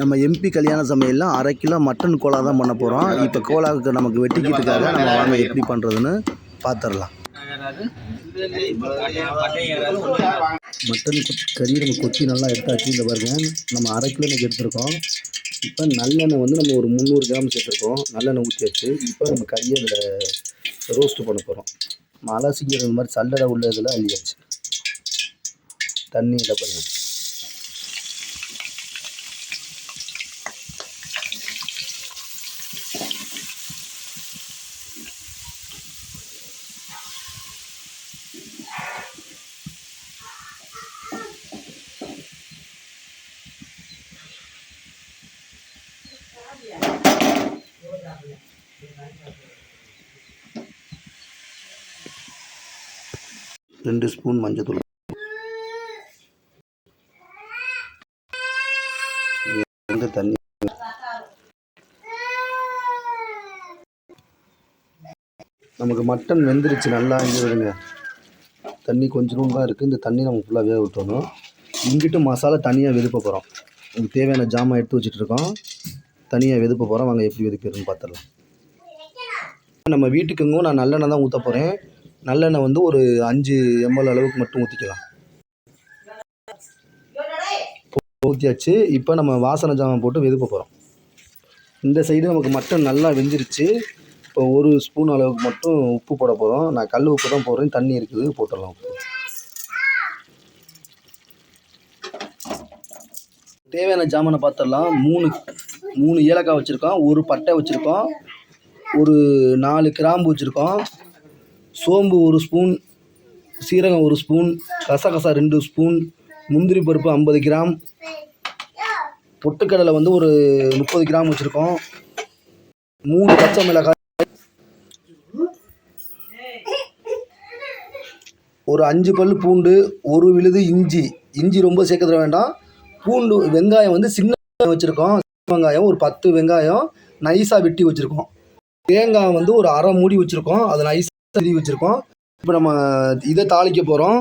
நம்ம எம்பி கல்யாண சமையலில் அரை கிலோ மட்டன் கோலா தான் பண்ண போகிறோம் இப்போ கோலாவுக்கு நமக்கு வெட்டிக்கிறதுக்காக நம்ம வாங்க எப்படி பண்ணுறதுன்னு பார்த்துடலாம் மட்டன் கறி நம்ம கொத்தி நல்லா எடுத்தாச்சு இந்த பாருங்க. நம்ம அரை கிலோ இன்னைக்கு எடுத்திருக்கோம். இப்போ நல்லெண்ணெய் வந்து நம்ம ஒரு முந்நூறு கிராம் சேர்த்துருக்கோம். நல்லெண்ணெய் ஊற்றியாச்சு இப்போ நம்ம கறியை அதில் ரோஸ்ட் பண்ண போகிறோம் இந்த மாதிரி சல்லடை உள்ள இதில் அள்ளியாச்சு. தண்ணி இதில் பாருங்க. ரெண்டு ஸ்பூன் மஞ்சத்தூள் இந்த தண்ணி. நமக்கு மட்டன் வெந்துருச்சு நல்லா இங்கே விடுங்க தண்ணி கொஞ்சம் தான் இருக்குது இந்த தண்ணி நம்ம ஃபுல்லாக வேக விட்டணும் இங்கிட்டு மசாலா தனியாக விருப்ப போகிறோம் நமக்கு தேவையான ஜாமான் எடுத்து வச்சுட்டு இருக்கோம். தனியாக வெதுப்ப போகிறோம் வாங்க எப்படி வெதுப்பிடுன்னு பார்த்துடலாம் நம்ம வீட்டுக்குங்கும் நான் நல்லெண்ணெய் தான் ஊற்ற போகிறேன் நல்லெண்ணெய் வந்து ஒரு அஞ்சு எம்எல் அளவுக்கு மட்டும் ஊற்றிக்கலாம் ஊற்றியாச்சு இப்போ நம்ம வாசனை ஜாமான் போட்டு வெதுப்ப போகிறோம் இந்த சைடு நமக்கு மட்டன் நல்லா வெந்துருச்சு. இப்போ ஒரு ஸ்பூன் அளவுக்கு மட்டும் உப்பு போட போகிறோம் நான் கல் உப்பு தான் போடுறேன். தண்ணி இருக்குது. போட்டுடலாம் உப்பு. தேவையான ஜாமானை பார்த்துடலாம் மூணு மூணு ஏலக்காய் வச்சுருக்கோம் ஒரு பட்டை வச்சுருக்கோம் ஒரு நாலு கிராம்பு வச்சுருக்கோம் சோம்பு ஒரு ஸ்பூன் சீரகம் ஒரு ஸ்பூன் கசகசா ரெண்டு ஸ்பூன் முந்திரி பருப்பு ஐம்பது கிராம் பொட்டுக்கடலை வந்து ஒரு முப்பது கிராம் வச்சுருக்கோம் மூணு பச்சை மிளகாய் ஒரு அஞ்சு பல் பூண்டு ஒரு விழுது இஞ்சி இஞ்சி ரொம்ப சேர்க்கறது வேண்டாம் பூண்டு வெங்காயம் வந்து சின்ன வச்சுருக்கோம். வெங்காயம் ஒரு பத்து வெங்காயம் நைஸாக வெட்டி வச்சுருக்கோம். தேங்காய் வந்து ஒரு அரை மூடி வச்சுருக்கோம். அதை நைஸாக திருவி வச்சுருக்கோம். இப்போ நம்ம இதை தாளிக்க போகிறோம்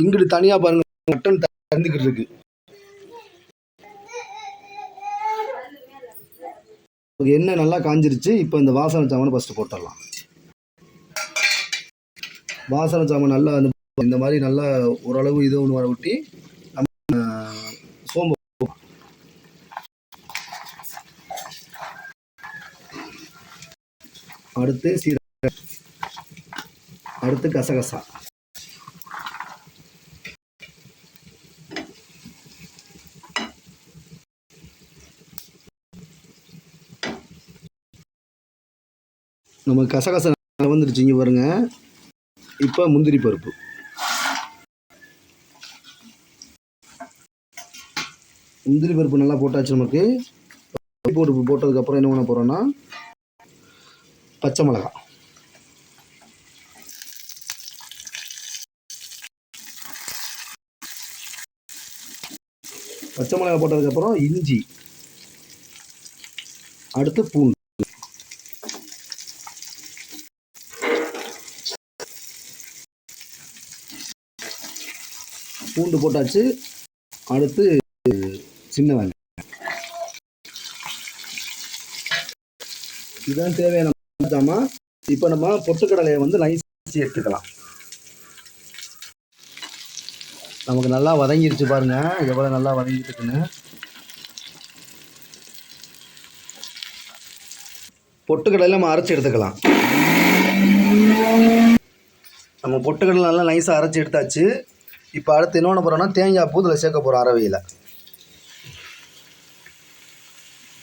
இங்கிட்டு தனியாக பாருங்கள் மட்டன் தந்துக்கிட்டு இருக்கு. எண்ணெய் நல்லா காஞ்சிருச்சு. இப்போ இந்த வாசனை சாமான் ஃபஸ்ட்டு போட்டுடலாம். வாசனை சாமான் நல்லா இந்த மாதிரி நல்லா ஓரளவு இது ஒன்று வர விட்டி நம்ம சோம்பு அடுத்து சீரக அடுத்து கசகசா. நம்ம கசகசா வந்துருச்சுங்க பாருங்க. இப்போ முந்திரி பருப்பு. முந்திரி பருப்பு நல்லா போட்டாச்சு நமக்கு. பருப்பு போட்டதுக்கப்புறம் என்ன பண்ண போகிறோன்னா பச்சை மிளகா. பச்சை மிளகா போட்டதுக்கப்புறம் இஞ்சி. அடுத்து பூண்டு. பூண்டு போட்டாச்சு. அடுத்து சின்ன வெங்காயம். இதுதான் தேவையான ஜாமான் இப்போ நம்ம பொட்டுக்கடலையை வந்து நைஸ் எடுத்துக்கலாம். நமக்கு நல்லா வதங்கிருச்சு பாருங்க. எவ்வளோ நல்லா வதங்கிட்டுருக்குன்னு பொட்டுக்கடலை நம்ம அரைச்சி எடுத்துக்கலாம். நம்ம பொட்டுக்கடலை நல்லா நைஸாக அரைச்சி எடுத்தாச்சு. இப்போ அடுத்து என்ன போகிறோம்னா தேங்காய் பூ இதில் சேர்க்க போகிறோம் அரவையில்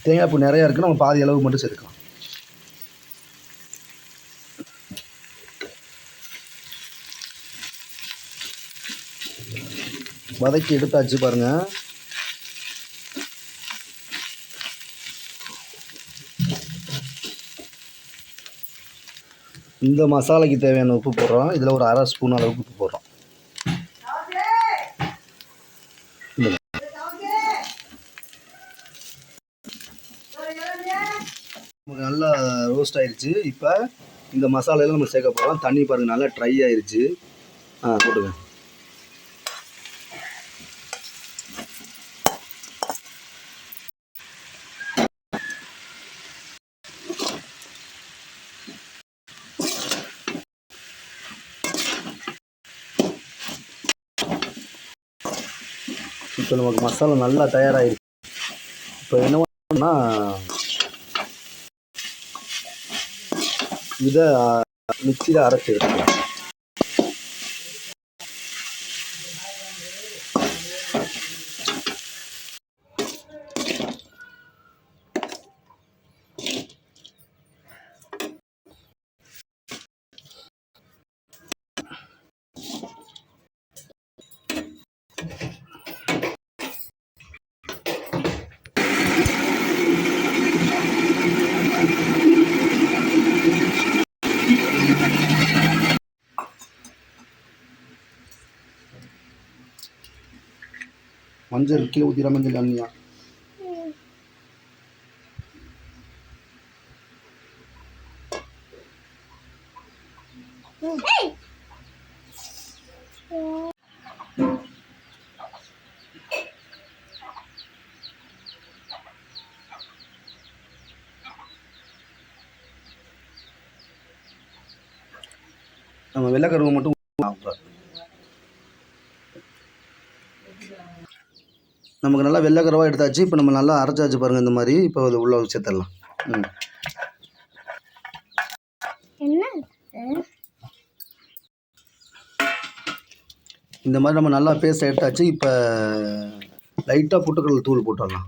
தேங்காய் பூ நிறையா இருக்குது நம்ம பாதி அளவு மட்டும் சேர்க்கலாம். வதக்கி எடுத்தாச்சு பாருங்க. இந்த மசாலைக்கு தேவையான உப்பு போடுறோம். இதில் ஒரு அரை ஸ்பூன் அளவுக்கு உப்பு போடுறோம். நமக்கு நல்லா ரோஸ்ட் ஆயிடுச்சு இப்போ இந்த மசாலையெல்லாம் நம்ம சேர்க்க போகிறோம் தண்ணி பாருங்கள் நல்லா ட்ரை ஆயிடுச்சு ஆ போட்டுங்க இப்போ நமக்கு மசாலா நல்லா தயாராகிருக்கு இப்போ என்ன பண்ணணும்னா இதை மிக்சியில் அரைச்சி எடுத்துக்கலாம். மஞ்சள் கீழே ஊற்றிட மஞ்சள் அண்ணியா நம்ம வெள்ளைக்கருவை மட்டும் ஊத்தலாம் இப்ப. நமக்கு நல்லா வெள்ளைக்கருவாக எடுத்தாச்சு இப்போ நம்ம நல்லா அரைச்சாச்சு பாருங்கள் இந்த மாதிரி இப்போ அது உள்ள சேர்த்துடலாம் ம் என்ன இந்த மாதிரி நம்ம நல்லா பேஸ்ட் எடுத்தாச்சு இப்போ லைட்டாக புட்டுக்கடலை தூள் போட்டுடலாம்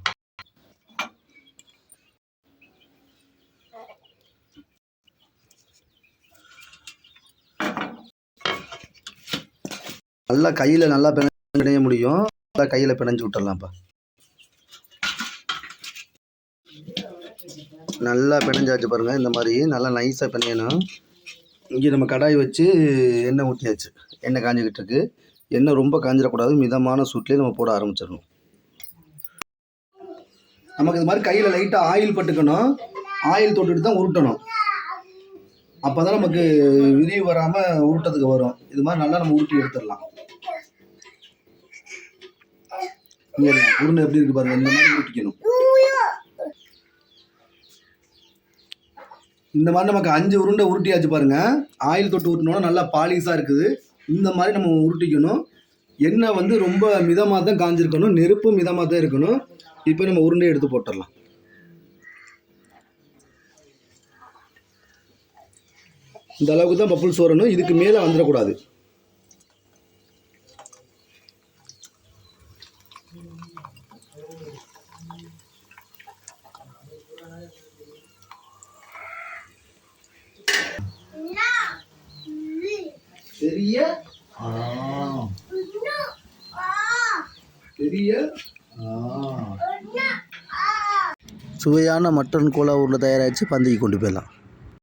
நல்லா கையில் நல்லா பிணை பிணைய முடியும் கையில் பிணைஞ்சு விட்டுடலாம்ப்பா நல்லா பிணைஞ்சாச்சு பாருங்கள் இந்த மாதிரி நல்லா நைஸாக பிணையணும். இங்கே நம்ம கடாய் வச்சு எண்ணெய் ஊற்றியாச்சு எண்ணெய் காஞ்சிக்கிட்டு இருக்கு. எண்ணெய் ரொம்ப காஞ்சிடக்கூடாது. மிதமான சூட்லேயே நம்ம போட ஆரம்பிச்சிடணும். நமக்கு இது மாதிரி கையில் லைட்டாக ஆயில் பட்டுக்கணும். ஆயில் தொட்டுட்டு தான் உருட்டணும். அப்போ தான் நமக்கு விரிவு வராமல் உருட்டத்துக்கு வரும். இது மாதிரி நல்லா நம்ம உருட்டி எடுத்துடலாம். இங்கே உருண்டை எப்படி இருக்கு பாருங்க இந்த மாதிரி உருட்டிக்கணும் இந்த மாதிரி நமக்கு அஞ்சு உருண்டை உருட்டியாச்சு பாருங்க. ஆயில் தொட்டு ஊட்டினோட நல்லா பாலிஷாக இருக்குது. இந்த மாதிரி நம்ம உருட்டிக்கணும். எண்ணெய் வந்து ரொம்ப மிதமாக தான் காஞ்சிருக்கணும். நெருப்பு மிதமாக தான் இருக்கணும். இப்போ நம்ம உருண்டை எடுத்து போட்டுடலாம். இந்த அளவுக்கு தான் பப்புள்ஸ் வரணும் இதுக்கு மேலே வந்துடக்கூடாது. பெரிய? ஆ. பெரிய? சுவையான மட்டன் கோலா உருளை தயாராகிச்சு பந்திக்கு கொண்டு போயிடலாம்.